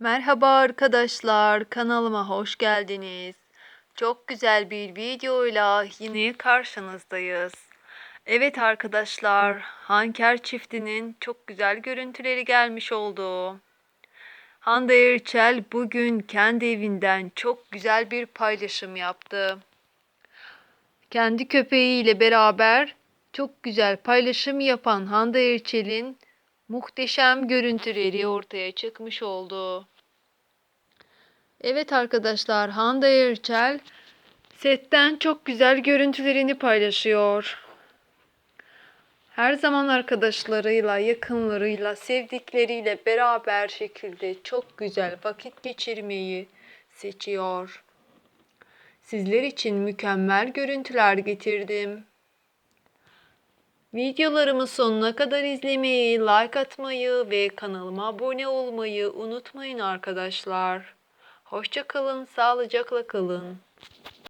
Merhaba arkadaşlar, kanalıma hoş geldiniz. Çok güzel bir videoyla yine karşınızdayız. Evet arkadaşlar, Hanker çiftinin çok güzel görüntüleri gelmiş oldu. Hande Erçel bugün kendi evinden çok güzel bir paylaşım yaptı. Kendi köpeğiyle beraber çok güzel paylaşım yapan Hande Erçel'in muhteşem görüntüleri ortaya çıkmış oldu. Evet arkadaşlar Hande Erçel setten çok güzel görüntülerini paylaşıyor. Her zaman arkadaşlarıyla, yakınlarıyla, sevdikleriyle beraber şekilde çok güzel vakit geçirmeyi seçiyor. Sizler için mükemmel görüntüler getirdim. Videolarımı sonuna kadar izlemeyi, like atmayı ve kanalıma abone olmayı unutmayın arkadaşlar. Hoşça kalın, sağlıcakla kalın.